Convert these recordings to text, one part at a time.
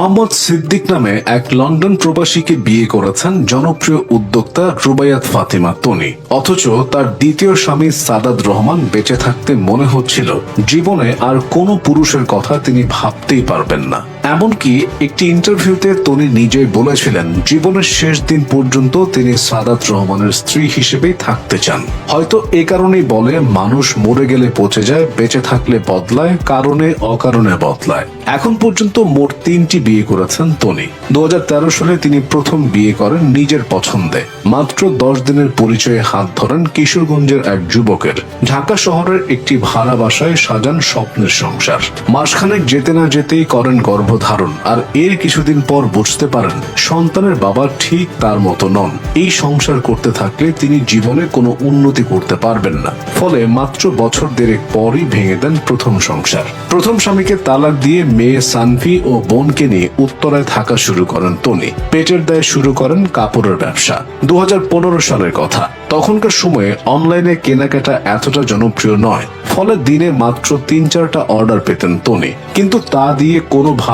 মোহাম্মদ সিদ্দিক নামে এক লন্ডন প্রবাসীকে বিয়ে করেছেন জনপ্রিয় উদ্যোক্তা রুবায়াত ফাতিমা তনি। অথচ তার দ্বিতীয় স্বামী সাদাত রহমান বেঁচে থাকতে মনে হচ্ছিল, জীবনে আর কোনো পুরুষের কথা তিনি ভাবতেই পারবেন না। এমনকি একটি ইন্টারভিউতে তনি নিজেই বলেছিলেন, জীবনের শেষ দিন পর্যন্ত তিনি সাদাত রহমানের স্ত্রী হিসেবেই থাকতে চান। হয়তো এ কারণেই বলে, মানুষ মরে গেলে পচে যায়, বেঁচে থাকলে বদলায়, কারণে অকারণে বদলায়। এখন পর্যন্ত মোট তিনটি বিয়ে করেছেন তনি। দু হাজার তেরো সালে তিনি প্রথম বিয়ে করেন নিজের পছন্দে। মাত্র দশ দিনের পরিচয়ে হাত ধরেন কিশোরগঞ্জের এক যুবকের। ঢাকা শহরের একটি ভাড়া বাসায় সাজান স্বপ্নের সংসার। মাসখানেক যেতে না যেতেই করেন গর্ভধারণ আর এর কিছুদিন পর বুঝতে পারেন, সন্তানের বাবা ঠিক তার মতো নন। এই সংসার করতে থাকলে তিনি জীবনে কোনো উন্নতি করতে পারবেন না। ফলে মাত্র বছর দেড়েক পরই ভেঙে দেন প্রথম সংসার। প্রথম স্বামীকে তালাক দিয়ে মেয়ে সানভি ও বোনকে নিয়ে উত্তরায় থাকা শুরু করেন তনি। পেটের দায়ে শুরু করেন কাপড়ের ব্যবসা। দু হাজার পনেরো সালের কথা। তখনকার সময়ে অনলাইনে কেনাকাটা এতটা জনপ্রিয় নয়। ফলে দিনে মাত্র তিন চারটা অর্ডার পেতেন তনি। কিন্তু তা দিয়ে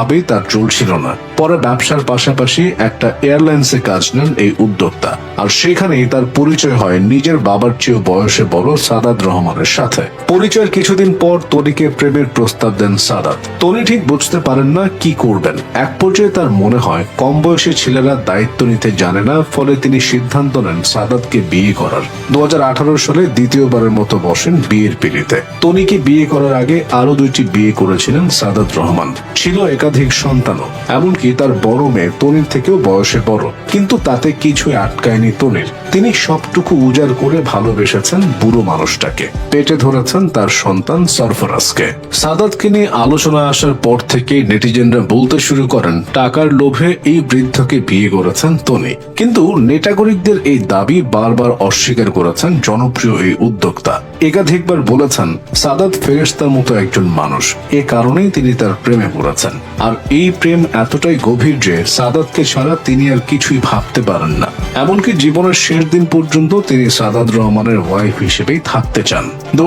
কোনোভাবেই তার চলছিল না। পরে ব্যবসার পাশাপাশি একটা এয়ারলাইন্সে কাজ নেন এই উদ্যোক্তা। আর সেখানেই তার পরিচয় হয় নিজের বাবার চেয়েও বয়সে বড় সাদাত রহমানের সাথে। পরিচয়ের কিছুদিন পর তনিকে প্রেমের প্রস্তাব দেন সাদাত। তনি ঠিক বুঝতে পারেন না কি করবেন। এক পর্যায়ে তার মনে হয় কম বয়সী ছেলেরা দায়িত্ব নিতে জানে না, ফলে তিনি সিদ্ধান্ত নেন সাদাতকে বিয়ে করার। দু হাজার আঠারো সালে দ্বিতীয়বারের মতো বসেন বিয়ের পিড়িতে। তনিকে বিয়ে করার আগে আরও দুইটি বিয়ে করেছিলেন সাদাত রহমান। ছিল একাধিক সন্তানও। এমনকি তার বড় মেয়ে তনির থেকেও বয়সে বড়। কিন্তু তাতে কিছুই আটকায়নি তনির। তিনি সবটুকু উজাড় করে ভালোবেসেছেন বুড়ো মানুষটাকে। পেটে ধরেছেন তার সন্তান সরফরাজকে। সাদাতকে নিয়ে আলোচনা আসার পর থেকে নেটিজেনরা বলতে শুরু করেন, টাকার লোভে এই বৃদ্ধকে বিয়ে করেছেন তনি। কিন্তু নেটাগরিকদের এই দাবি বারবার অস্বীকার করেছেন জনপ্রিয় এই উদ্যোক্তা। একাধিকবার বলেছেন, সাদাত ফেরেস্তার মতো একজন মানুষ। এ কারণেই তিনি তার প্রেমে পড়েছেন। আর এই প্রেম এতটাই গভীর যে সাদাতকে ছাড়া তিনি আর কিছুই ভাবতে পারেন না। এমনকি জীবনের শেষ দিন পর্যন্ত তিনি সাদাত রহমানের ওয়াইফ হিসেবেই থাকতে চান। দু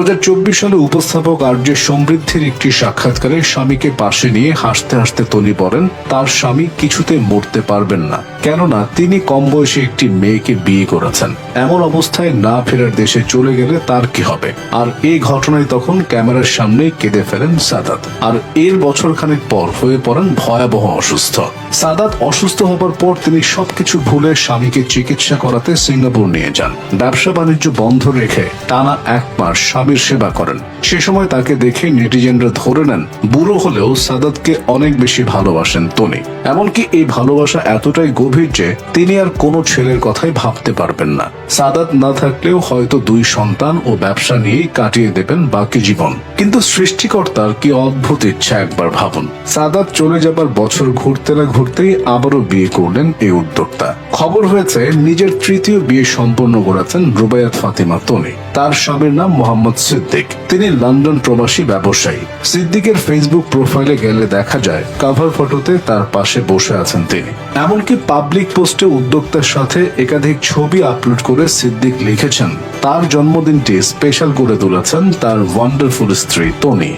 সালে উপস্থাপক আর যে সমৃদ্ধির একটি সাক্ষাৎকারে স্বামীকে পাশে নিয়ে হাসতে হাসতে তনি বলেন তার স্বামী কিছুতে মরতে পারবেন না। কেননা তিনি কম বয়সে একটি মেয়েকে বিয়ে করেছেন। এমন অবস্থায় না ফেরার দেশে চলে গেলে তার কি হবে? আর এই ঘটনায় তখন ক্যামেরার সামনে কেঁদে ফেলেন সাদাত। আর এর বছর খানেক পর হয়ে পড়েন ভয়াবহ অসুস্থ। সাদাত অসুস্থ হবার পর তিনি সবকিছু ভুলে স্বামীকে চিকিৎসা করাতে সিঙ্গাপুর নিয়ে যান। ব্যবসা বাণিজ্য বন্ধ রেখে টানা এক মাস স্বামীর সেবা করেন। সে সময় তাকে দেখে নেটিজেনরা ধরে নেন, বুড়ো হলেও সাদাতকে অনেক বেশি ভালোবাসেন তনি। এমনকি এই ভালোবাসা এতটাই গভীর যে তিনি আর কোনো ছেলের কথাই ভাবতে পারবেন না। সাদাত না থাকলেও হয়তো দুই সন্তান ও ব্যবসা নিয়েই কাটিয়ে দেবেন বাকি জীবন। কিন্তু সৃষ্টিকর্তার কি অদ্ভুত ইচ্ছা একবার ভাবুন। সাদাত চলে যাবার বছর ঘুরতে না ঘুরতেই আবারও বিয়ে করলেন এই উদ্যোক্তা। খবর হয়েছে, নিজের তৃতীয় বিয়ে সম্পন্ন করেছেন রুবায়াত ফাতিমা তনি। তার স্বামীর নাম মোহাম্মদ সিদ্দিক। তিনি লন্ডন প্রবাসী ব্যবসায়ী। সিদ্দিকের ফেসবুক প্রোফাইলে গেলে দেখা যায় কাভার ফটোতে তার পাশে বসে আছেন তিনি। এমনকি পাবলিক পোস্টে উদ্যোক্তার সাথে একাধিক ছবি আপলোড করে সিদ্দিক লিখেছেন, তার জন্মদিনটি স্পেশাল করে তুলেছেন তার ওয়ান্ডারফুল স্ত্রী তনি।